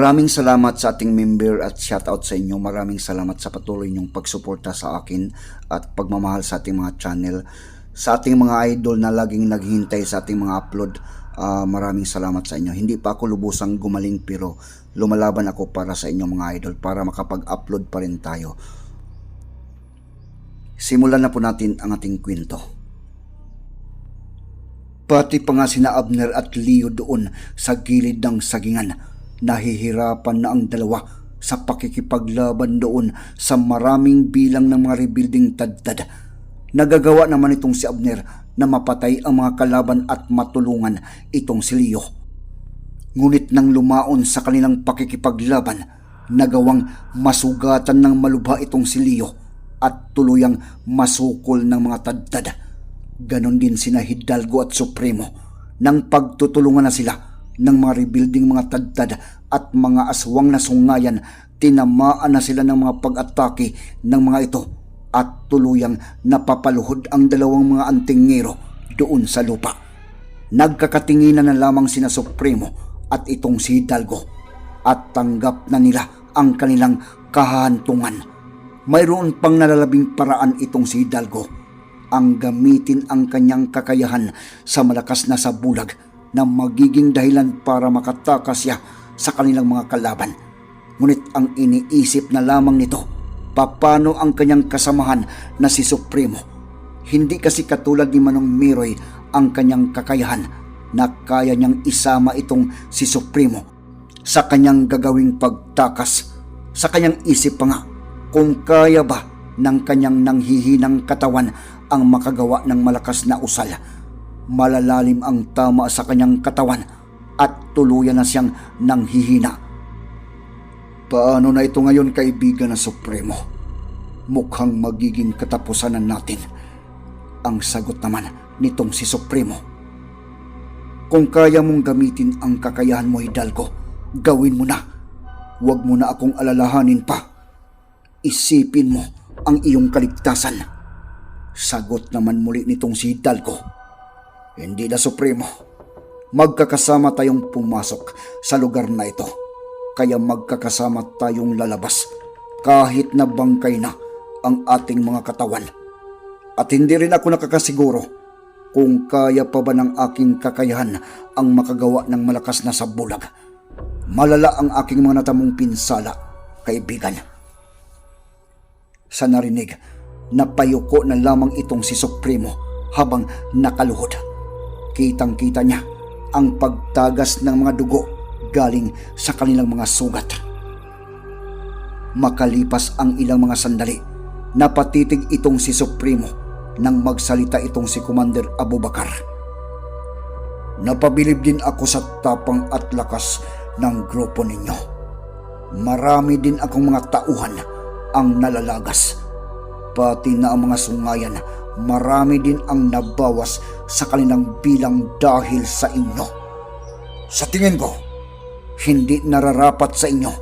Maraming salamat sa ating member at shoutout sa inyo. Maraming salamat sa patuloy niyong pagsuporta sa akin at pagmamahal sa ating mga channel. Sa ating mga idol na laging naghihintay sa ating mga upload, ah, maraming salamat sa inyo. Hindi pa ako lubusang gumaling pero lumalaban ako para sa inyo mga idol para makapag-upload pa rin tayo. Simulan na po natin ang ating kwento. Pati pa nga sina Abner at Leo doon sa gilid ng sagingan. Nahihirapan na ang dalawa sa pakikipaglaban doon sa maraming bilang ng mga rebuilding tadtad. Nagagawa naman itong si Abner na mapatay ang mga kalaban at matulungan itong si Leo. Ngunit nang lumaon sa kanilang pakikipaglaban, nagawang masugatan ng malubha itong si Leo at tuluyang masukol ng mga tadtad. Ganon din sina Hidalgo at Supremo nang pagtutulungan na sila ng mga rebuilding mga tadtad at mga aswang na sungayan, tinamaan na sila ng mga pag-atake ng mga ito at tuluyang napapaluhod ang dalawang mga antingero doon sa lupa. Nagkakatinginan na lamang sina Supremo at itong si Hidalgo at tanggap na nila ang kanilang kahantungan. Mayroon pang nalalabing paraan itong si Hidalgo ang gamitin ang kanyang kakayahan sa malakas na sabulag na magiging dahilan para makatakas siya sa kanilang mga kalaban. Ngunit ang iniisip na lamang nito, papano ang kanyang kasamahan na si Supremo. Hindi kasi katulad ni Manong Miroy ang kanyang kakayahan na kaya niyang isama itong si Supremo sa kanyang gagawing pagtakas. Sa kanyang isip pa nga kung kaya ba ng kanyang nanghihinang katawan ang makagawa ng malakas na usal. Malalalim ang tama sa kanyang katawan at tuluyan na siyang nanghihina. Paano na ito ngayon kaibigan na Supremo? Mukhang magiging katapusan na natin. Ang sagot naman nitong si Supremo. Kung kaya mong gamitin ang kakayahan mo, Hidalgo, gawin mo na. Huwag mo na akong alalahanin pa. Isipin mo ang iyong kaligtasan. Sagot naman muli nitong si Hidalgo. Hindi na Supremo. Magkakasama tayong pumasok sa lugar na ito. Kaya magkakasama tayong lalabas kahit na bangkay na ang ating mga katawan. At hindi rin ako nakakasiguro kung kaya pa ba ng aking kakayahan ang makagawa ng malakas na sabulag. Malala ang aking mga natamong pinsala, kaibigan. Sa narinig, napayuko na lamang itong si Supremo habang nakaluhod. Kitang-kita niya ang pagtagas ng mga dugo galing sa kanilang mga sugat. Makalipas ang ilang mga sandali, napatitig itong si Supremo nang magsalita itong si Commander Abubakar. Napabilib din ako sa tapang at lakas ng grupo ninyo. Marami din akong mga tauhan ang nalalagas. Pati na ang mga sungayan, marami din ang nabawas sa kanilang bilang dahil sa inyo. Sa tingin ko, hindi nararapat sa inyo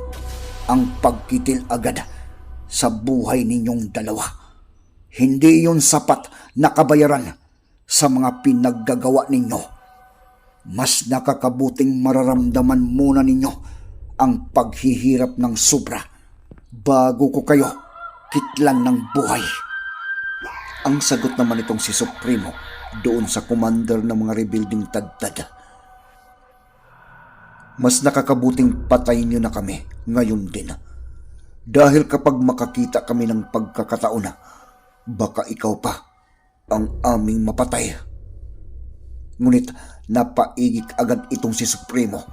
ang pagkitil agad sa buhay ninyong dalawa. Hindi yun sapat na kabayaran sa mga pinaggagawa ninyo. Mas nakakabuting mararamdaman muna ninyo ang paghihirap ng sobra bago ko kayo kitlan ng buhay. Ang sagot naman itong si Supremo doon sa commander ng mga rebuilding tadtad. Mas nakakabuting patayin niyo na kami ngayon din. Dahil kapag makakita kami ng pagkakataon na, baka ikaw pa ang aming mapatay. Ngunit napaigik agad itong si Supremo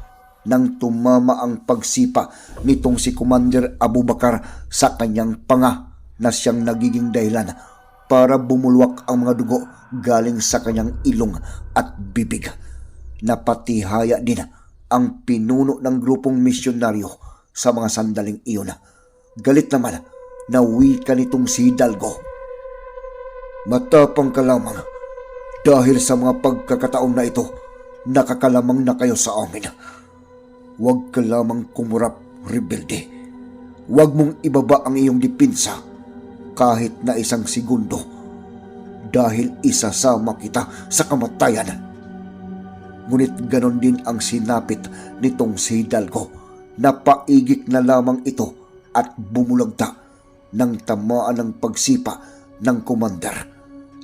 nang tumama ang pagsipa nitong si Commander Abubakar sa kanyang panga na siyang nagiging dahilan para bumulwak ang mga dugo galing sa kanyang ilong at bibig. Napatihaya din ang pinuno ng grupong misyonaryo sa mga sandaling iyon. Galit naman na wika nitong si Hidalgo. Matapang ka lamang dahil sa mga pagkakataon na ito, nakakalamang na kayo sa amin. Huwag ka lamang kumurap, rebelde. Huwag mong ibaba ang iyong dipinsa kahit na isang segundo dahil isasama kita sa kamatayan. Ngunit ganon din ang sinapit nitong si Hidalgo napaigik na lamang ito at bumulagta ng tamaan ng pagsipa ng commander.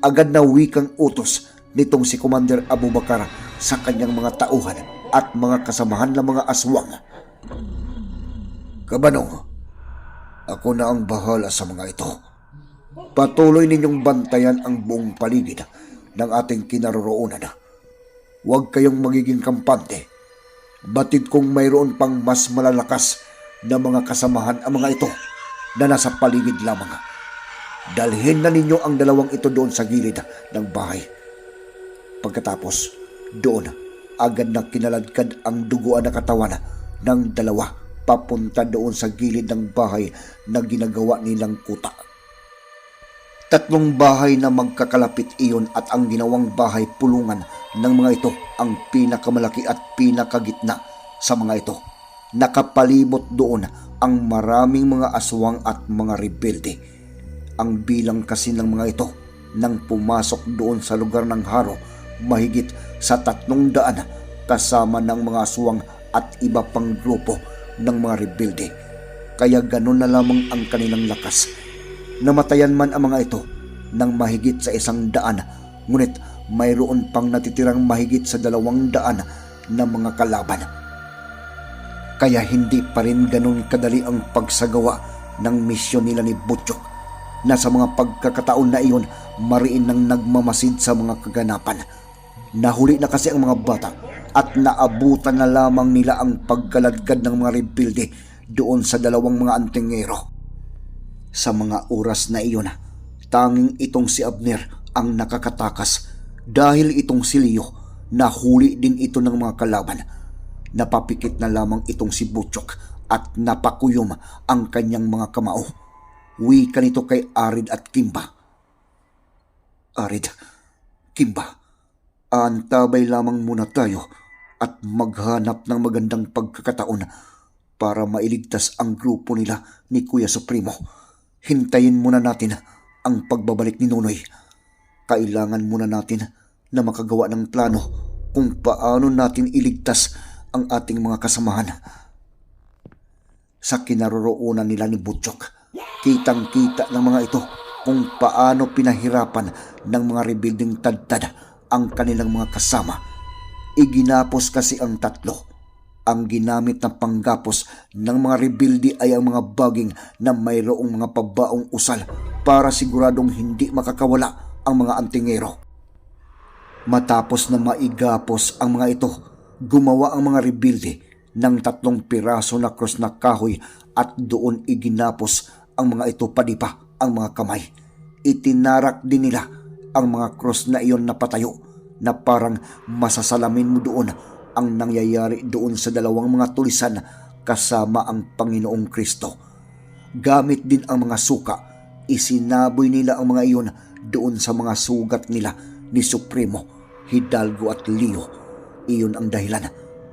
Agad na wikang utos nitong si Commander Abubakar sa kanyang mga tauhan at mga kasamahan ng mga aswang. Kabanong, ako na ang bahala sa mga ito. Patuloy ninyong bantayan ang buong paligid ng ating kinaroroonan. Huwag kayong magiging kampante. Batid kong mayroon pang mas malalakas na mga kasamahan ang mga ito na nasa paligid lamang. Dalhin na ninyo ang dalawang ito doon sa gilid ng bahay. Pagkatapos, doon, agad na kinaladkad ang duguan na katawan ng dalawa papunta doon sa gilid ng bahay na ginagawa nilang kuta. Tatlong bahay na magkakalapit iyon at ang ginawang bahay pulungan ng mga ito ang pinakamalaki at pinakagitna sa mga ito. Nakapalibot doon ang maraming mga aswang at mga rebelde. Ang bilang kasi ng mga ito nang pumasok doon sa lugar ng haro mahigit sa tatlong daan kasama ng mga aswang at iba pang grupo ng mga rebelde. Kaya ganun na lamang ang kanilang lakas Namatayan man ang mga ito ng mahigit sa isang daan, ngunit mayroon pang natitirang mahigit sa dalawang daan na mga kalaban. Kaya hindi pa rin ganun kadali ang pagsagawa ng misyon nila ni Butchok na sa mga pagkakataon na iyon mariin nang nagmamasid sa mga kaganapan. Nahuli na kasi ang mga bata at naabutan na lamang nila ang pagkaladkad ng mga rebelde doon sa dalawang mga antingero. Sa mga oras na iyon, tanging itong si Abner ang nakakatakas dahil itong si Leo nahuli din ito ng mga kalaban. Napapikit na lamang itong si Butchok at napakuyom ang kanyang mga kamao. Wika nito kay Arid at Kimba. Arid, Kimba, antabay lamang muna tayo at maghanap ng magandang pagkakataon para mailigtas ang grupo nila ni Kuya Supremo. Hintayin muna natin ang pagbabalik ni Nonoy. Kailangan muna natin na makagawa ng plano kung paano natin iligtas ang ating mga kasamahan. Sa kinaroroonan nila ni Butchok, kitang-kita ng mga ito kung paano pinahirapan ng mga rebuilding tadtad ang kanilang mga kasama. Iginapos kasi ang tatlo ang ginamit na panggapos ng mga rebuildi ay ang mga baging na mayroong mga pabaong usal para siguradong hindi makakawala ang mga antingero. Matapos na maigapos ang mga ito, gumawa ang mga rebuildi ng tatlong piraso na cross na kahoy at doon iginapos ang mga ito padipa ang mga kamay. Itinarak din nila ang mga cross na iyon na patayo na parang masasalamin mo doon ang nangyayari doon sa dalawang mga tulisan kasama ang Panginoong Kristo. Gamit din ang mga suka, isinaboy nila ang mga iyon doon sa mga sugat nila ni Supremo, Hidalgo at Leo. Iyon ang dahilan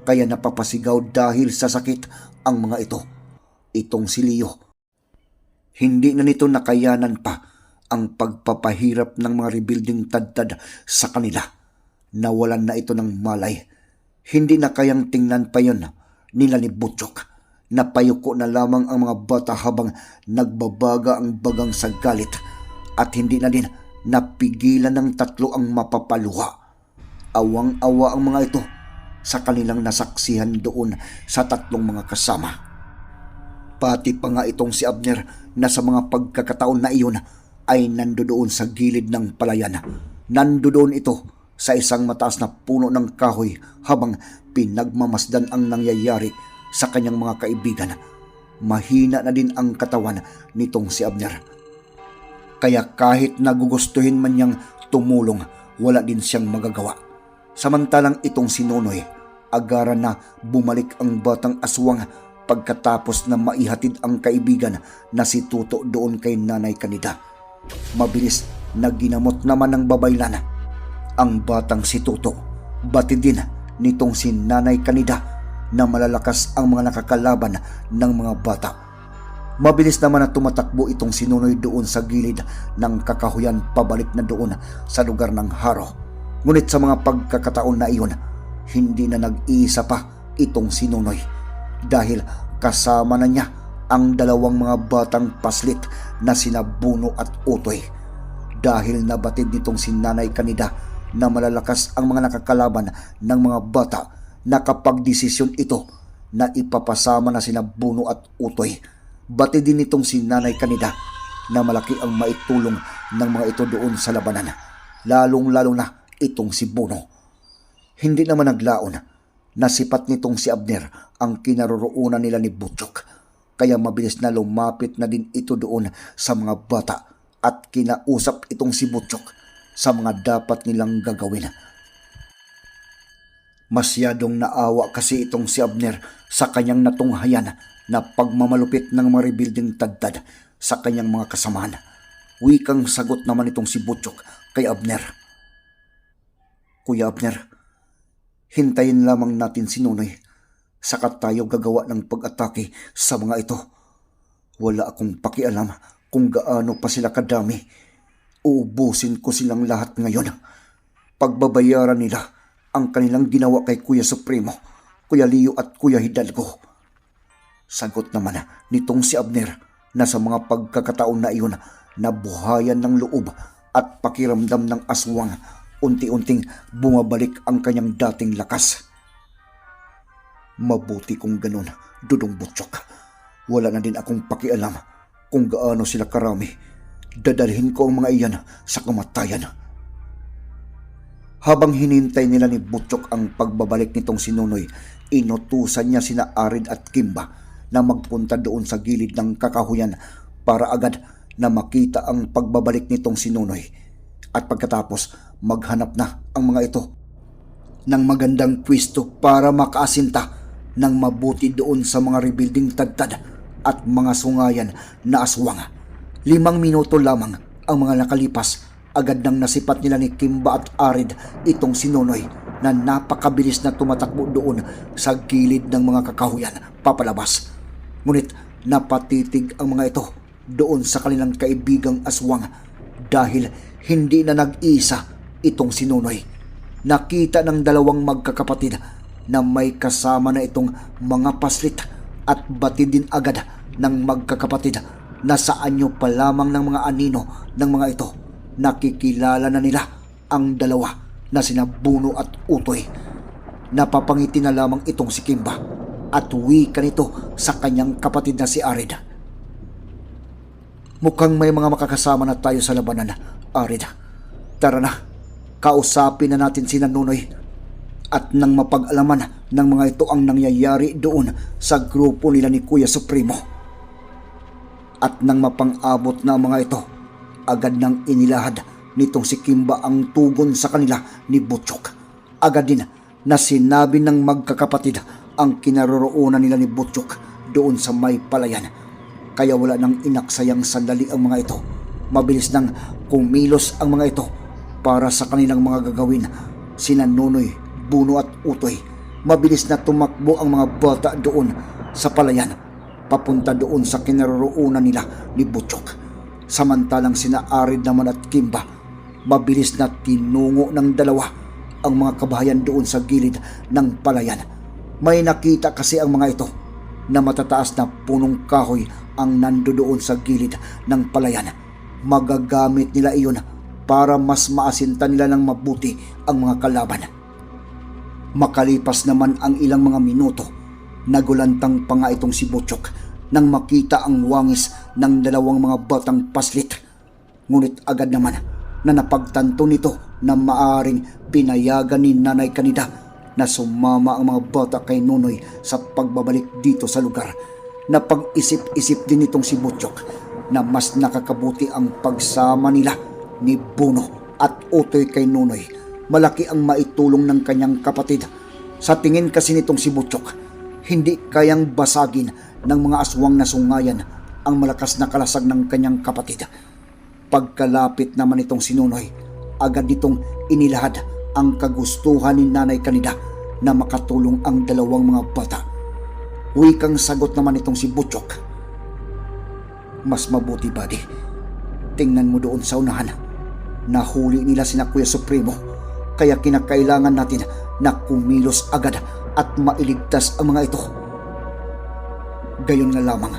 kaya napapasigaw dahil sa sakit ang mga ito. Itong si Leo. Hindi na nito nakayanan pa ang pagpapahirap ng mga rebuilding tadtad sa kanila. Nawalan na ito ng malay hindi na kayang tingnan pa yon nila ni Butchok. Napayuko na lamang ang mga bata habang nagbabaga ang bagang sa galit at hindi na din napigilan ng tatlo ang mapapaluha. Awang-awa ang mga ito sa kanilang nasaksihan doon sa tatlong mga kasama. Pati pa nga itong si Abner na sa mga pagkakataon na iyon ay nandoon sa gilid ng palayan. Nandoon ito sa isang mataas na puno ng kahoy habang pinagmamasdan ang nangyayari sa kanyang mga kaibigan. Mahina na din ang katawan nitong si Abner. Kaya kahit nagugustuhin man niyang tumulong, wala din siyang magagawa. Samantalang itong si Nonoy, agara na bumalik ang batang aswang pagkatapos na maihatid ang kaibigan na si Tuto doon kay Nanay Kanida. Mabilis na ginamot naman ng babaylan ang batang si Tuto. Batid din nitong si Nanay Kanida na malalakas ang mga nakakalaban ng mga bata. Mabilis naman na tumatakbo itong sinunoy doon sa gilid ng kakahuyan pabalik na doon sa lugar ng haro. Ngunit sa mga pagkakataon na iyon, hindi na nag-iisa pa itong sinunoy dahil Kasama na niya ang dalawang mga batang paslit na sina Buno at Utoy. Dahil nabatid nitong si Nanay Kanida na malalakas ang mga nakakalaban ng mga bata na kapag desisyon ito na ipapasama na sina Buno at Utoy. Batid din nitong si Nanay Kanida na malaki ang maitulong ng mga ito doon sa labanan. Lalong-lalo na itong si Buno. Hindi naman naglaon na sipat nitong si Abner ang kinaroroonan nila ni Butchok. Kaya mabilis na lumapit na din ito doon sa mga bata at kinausap itong si Butchok sa mga dapat nilang gagawin. Masyadong naawa kasi itong si Abner sa kanyang natunghayan na pagmamalupit ng mga rebuilding tadtad sa kanyang mga kasamahan. Wikang sagot naman itong si Butchok kay Abner. Kuya Abner, hintayin lamang natin si Nunoy. Saka tayo gagawa ng pag-atake sa mga ito. Wala akong pakialam kung gaano pa sila kadami. Uubusin ko silang lahat ngayon. Pagbabayaran nila ang kanilang ginawa kay Kuya Supremo, Kuya Leo at Kuya Hidalgo. Sagot naman nitong si Abner na sa mga pagkakataon na iyon nabuhayan ng loob at pakiramdam ng aswang unti-unting bumabalik ang kanyang dating lakas. Mabuti kung ganun, Dudong Butchok. Wala na din akong pakialam kung gaano sila karami. Dadalhin ko ang mga iyan sa kamatayan. Habang hinintay nila ni Butchok ang pagbabalik nitong si Nunoy, inutusan niya sina Arid at Kimba na magpunta doon sa gilid ng kakahuyan para agad na makita ang pagbabalik nitong si Nunoy. At pagkatapos, maghanap na ang mga ito ng magandang pwesto para makaasinta ng mabuti doon sa mga rebuilding tagtad at mga sungayan na aswang. Limang minuto lamang ang mga nakalipas agad nang nasipat nila ni Kimba at Arid itong si Nonoy na napakabilis na tumatakbo doon sa gilid ng mga kakahuyan papalabas. Ngunit napatitig ang mga ito doon sa kanilang kaibigang aswang dahil hindi na nag-isa itong si Nonoy. Nakita ng dalawang magkakapatid na may kasama na itong mga paslit at batid din agad ng magkakapatid na sa anyo pa lamang ng mga anino ng mga ito nakikilala na nila ang dalawa na sina Buno at Utoy. Napapangiti na lamang itong si Kimba at wika nito sa kanyang kapatid na si Arid. Mukhang may mga makakasama na tayo sa labanan, Arid. Tara na, kausapin na natin si Nanunoy at nang mapag-alaman ng mga ito ang nangyayari doon sa grupo nila ni Kuya Supremo. At nang mapang-abot na mga ito, agad nang inilahad nitong si Kimba ang tugon sa kanila ni Butchok. Agad din na sinabi ng magkakapatid ang kinaroroonan nila ni Butchok doon sa may palayan. Kaya wala nang inaksayang sandali ang mga ito. Mabilis nang kumilos ang mga ito para sa kanilang mga gagawin. Sina Nunoy, Buno at Utoy. Mabilis na tumakbo ang mga bata doon sa palayan papunta doon sa kinaroroonan nila ni Butchok. Samantalang sina Arid naman at Kimba, mabilis na tinungo ng dalawa ang mga kabahayan doon sa gilid ng palayan. May nakita kasi ang mga ito na matataas na punong kahoy ang nando doon sa gilid ng palayan. Magagamit nila iyon para mas maasinta nila ng mabuti ang mga kalaban. Makalipas naman ang ilang mga minuto, nagulantang pa nga itong si Butchok nang makita ang wangis ng dalawang mga batang paslit. Ngunit agad naman na napagtanto nito na maaring pinayagan ni Nanay Kanida na sumama ang mga bata kay Nunoy sa pagbabalik dito sa lugar. Napag-isip-isip din itong si Butchok na mas nakakabuti ang pagsama nila ni Buno at Utoy kay Nunoy malaki ang maitulong ng kanyang kapatid. Sa tingin kasi nitong si Butchok, hindi kayang basagin ng mga aswang na sungayan ang malakas na kalasag ng kanyang kapatid. Pagkalapit naman itong sinunoy, agad nitong inilahad ang kagustuhan ni Nanay Kanida na makatulong ang dalawang mga bata. Wikang sagot naman itong si Butchok. Mas mabuti, buddy. Tingnan mo doon sa unahan. Nahuli nila sina Kuya Supremo kaya kinakailangan natin na kumilos agad at mailigtas ang mga ito. Gayon nga lamang,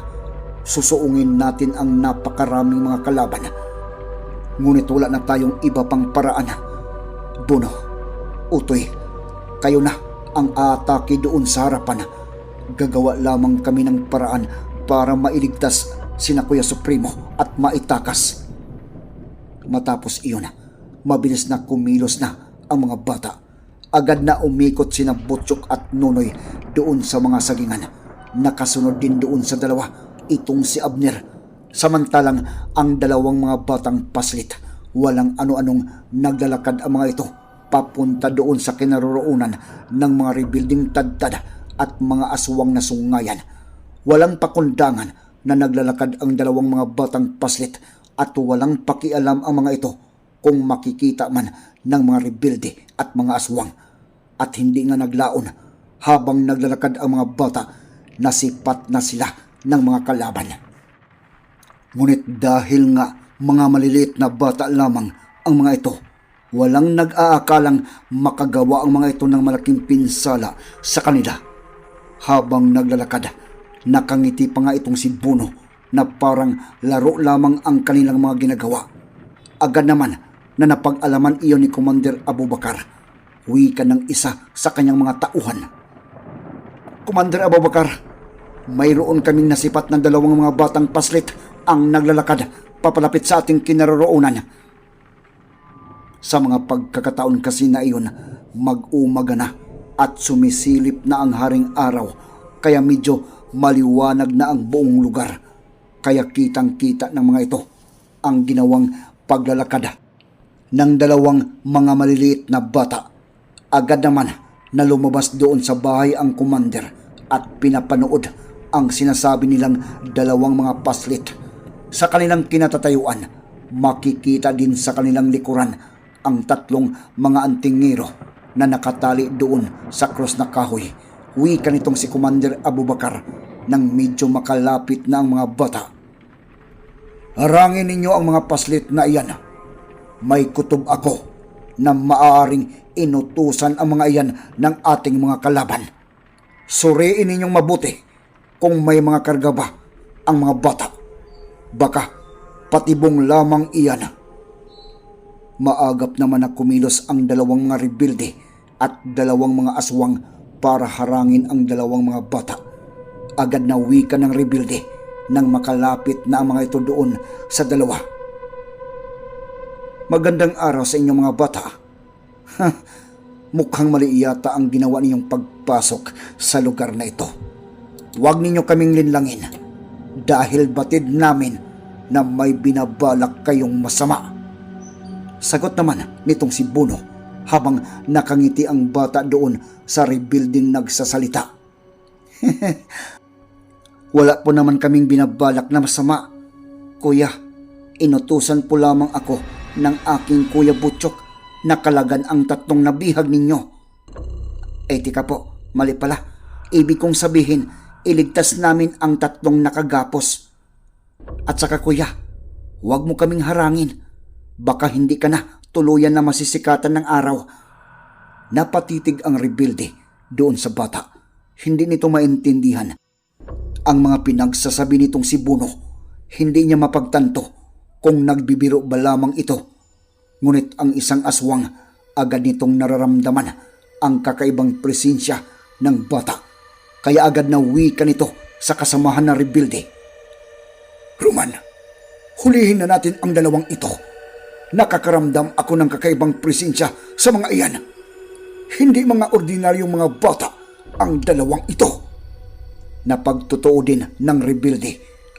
susuungin natin ang napakaraming mga kalaban. Ngunit wala na tayong iba pang paraan. Buno, Utoy, kayo na ang atake doon sa harapan. Gagawa lamang kami ng paraan para mailigtas sina Kuya Supremo at maitakas. Matapos iyon, mabilis na kumilos na ang mga bata. Agad na umikot sina Butchok at Nunoy doon sa mga sagingan. Nakasunod din doon sa dalawa itong si Abner. Samantalang ang dalawang mga batang paslit, walang ano-anong naglalakad ang mga ito papunta doon sa kinaroroonan ng mga rebuilding tadtad at mga aswang na sungayan. Walang pakundangan na naglalakad ang dalawang mga batang paslit at walang pakialam ang mga ito kung makikita man ng mga rebuilde at mga aswang. At hindi nga naglaon habang naglalakad ang mga bata nasipat na sila ng mga kalaban. Ngunit dahil nga mga maliliit na bata lamang ang mga ito, walang nag-aakalang makagawa ang mga ito ng malaking pinsala sa kanila. Habang naglalakad, nakangiti pa nga itong si Buno na parang laro lamang ang kanilang mga ginagawa. Agad naman na napag-alaman iyon ni Commander Abubakar. Wika ng isa sa kanyang mga tauhan. Commander Abubakar, mayroon kaming nasipat na dalawang mga batang paslit ang naglalakad papalapit sa ating kinaroroonan. Sa mga pagkakataon kasi na iyon, mag-umaga na at sumisilip na ang haring araw kaya medyo maliwanag na ang buong lugar. Kaya kitang-kita ng mga ito ang ginawang paglalakad ng dalawang mga maliliit na bata. Agad naman na lumabas doon sa bahay ang commander at pinapanood ang sinasabi nilang dalawang mga paslit. Sa kanilang kinatatayuan, makikita din sa kanilang likuran ang tatlong mga antingero na nakatali doon sa cross na kahoy. Wika nitong si Commander Abubakar nang medyo makalapit na ang mga bata. Harangin ninyo ang mga paslit na iyan. May kutob ako na maaaring inutusan ang mga iyan ng ating mga kalaban. Suriin ninyong mabuti kung may mga karga ba ang mga bata. Baka patibong lamang iyan. Maagap naman na kumilos ang dalawang mga rebuilde at dalawang mga aswang para harangin ang dalawang mga bata. Agad na wika ng rebuilde nang makalapit na ang mga ito doon sa dalawa. Magandang araw sa inyong mga bata. Ha, mukhang mali yata ang ginawa ninyong pagpasok sa lugar na ito. Huwag ninyo kaming linlangin dahil batid namin na may binabalak kayong masama. Sagot naman nitong si Buno habang nakangiti ang bata doon sa rebuilding nagsasalita. Wala po naman kaming binabalak na masama. Kuya, inutusan po lamang ako ng aking kuya Butchok na kalagan ang tatlong nabihag ninyo. Eh tika po, mali pala. Ibig kong sabihin, iligtas namin ang tatlong nakagapos. At saka kuya, huwag mo kaming harangin. Baka hindi ka na tuluyan na masisikatan ng araw. Napatitig ang rebuilde doon sa bata. Hindi nito maintindihan ang mga pinagsasabi nitong si Buno. Hindi niya mapagtanto kung nagbibiro ba lamang ito. Ngunit ang isang aswang agad nitong nararamdaman ang kakaibang presensya ng bata. Kaya agad na wika nito sa kasamahan na rebuilde. Roman, hulihin na natin ang dalawang ito. Nakakaramdam ako ng kakaibang presensya sa mga iyan. Hindi mga ordinaryong mga bata ang dalawang ito na pagtotoo din ng rebuilde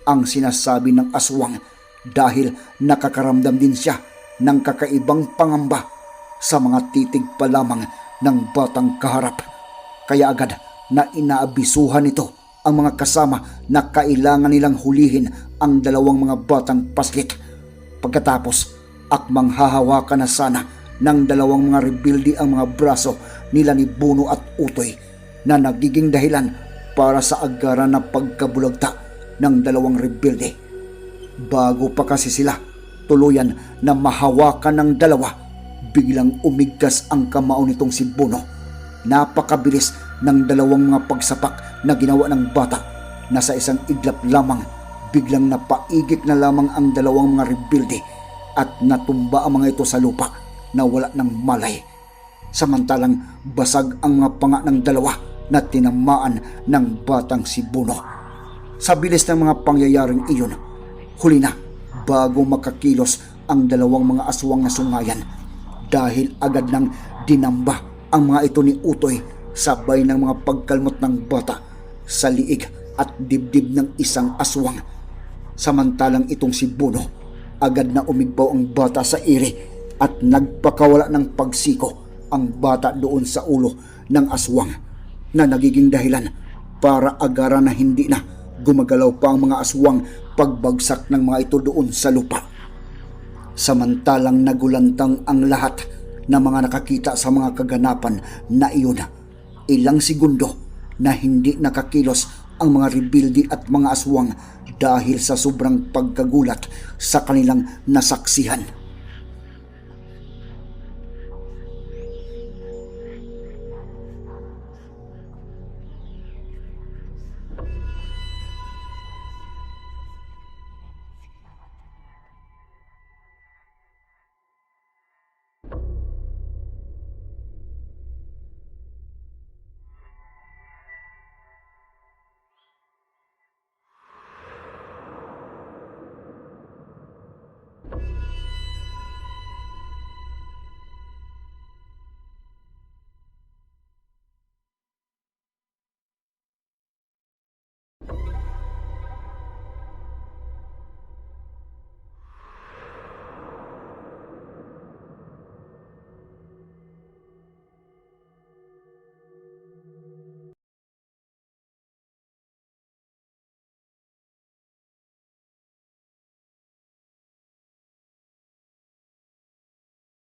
ang sinasabi ng aswang dahil nakakaramdam din siya ng kakaibang pangamba sa mga titig pa lamang ng batang kaharap. Kaya agad na inaabisuhan nito ang mga kasama na kailangan nilang hulihin ang dalawang mga batang paslit. Pagkatapos, akmang hahawakan na sana ng dalawang mga rebuilde ang mga braso nila ni Buno at Utoy na nagiging dahilan para sa agaran na pagkabulagta ng dalawang rebuilde. Bago pa kasi sila tuluyan na mahawakan ng dalawa, biglang umigkas ang kamao nitong si Bono. Napakabilis ng dalawang mga pagsapak na ginawa ng bata na sa isang iglap lamang biglang napaigik na lamang ang dalawang mga rebuilde at natumba ang mga ito sa lupa na wala ng malay. Samantalang basag ang mga panga ng dalawa na tinamaan ng batang si Buno. Sa bilis ng mga pangyayaring iyon, huli na bago makakilos ang dalawang mga aswang na sungayan dahil agad nang dinamba ang mga ito ni Utoy sabay ng mga pagkalmot ng bata sa liig at dibdib ng isang aswang. Samantalang itong si Buno, agad na umigbaw ang bata sa iri at nagpakawala ng pagsiko ang bata doon sa ulo ng aswang na nagiging dahilan para agaran na hindi na gumagalaw pa ang mga aswang pagbagsak ng mga ito doon sa lupa. Samantalang nagulantang ang lahat na mga nakakita sa mga kaganapan na iyon. Ilang segundo na hindi nakakilos ang mga rebuildi at mga aswang dahil sa sobrang pagkagulat sa kanilang nasaksihan.